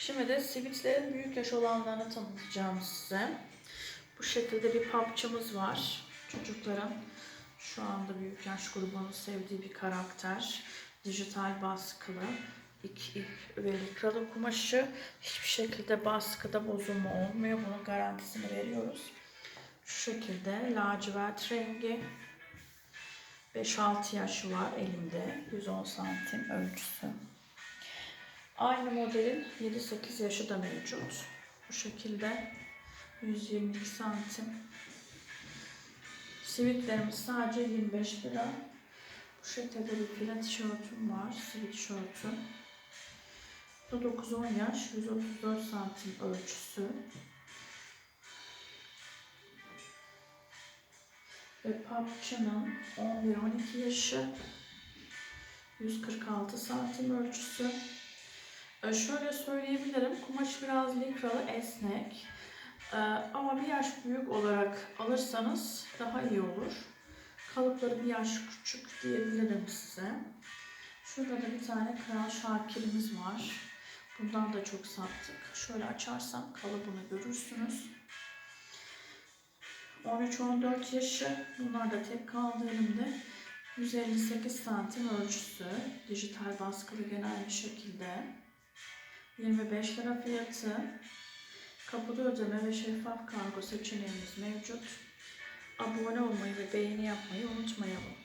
Şimdi de sivitlerin büyük yaş olanlarını tanıtacağım size. Bu şekilde bir papçamız var. Çocukların şu anda büyük yaş grubunun sevdiği bir karakter. Dijital baskılı. İp, ip ve likralı kumaşı. Hiçbir şekilde baskıda bozulma olmuyor. Bunun garantisini veriyoruz. Şu şekilde lacivert rengi. 5-6 yaşı var elimde. 110 santim ölçüsü. Aynı modelin 7-8 yaşı da mevcut. Bu şekilde 122 santim. Sivitlerimiz sadece 25 lira. Bu şekilde bir file tişörtüm var. Sivit tişörtüm. Bu da 9-10 yaş. 134 santim ölçüsü. Ve papçının 11-12 yaşı. 146 santim ölçüsü. Ee, Şöyle söyleyebilirim. Kumaş biraz likralı, esnek. Ee, Ama bir yaş büyük olarak alırsanız daha iyi olur. Kalıpları bir yaş küçük diyebilirim size. Şurada da bir tane Kral Şakir'imiz var. Bundan da çok sattık. Şöyle açarsam kalıbını görürsünüz. 13-14 yaşı. Bunlar da tek kaldı elimde. 158 santim ölçüsü. Dijital baskılı genel bir şekilde. 25 lira fiyatı. Kapıda ödeme ve şeffaf kargo seçeneğimiz mevcut. Abone olmayı ve beğeni yapmayı unutmayalım.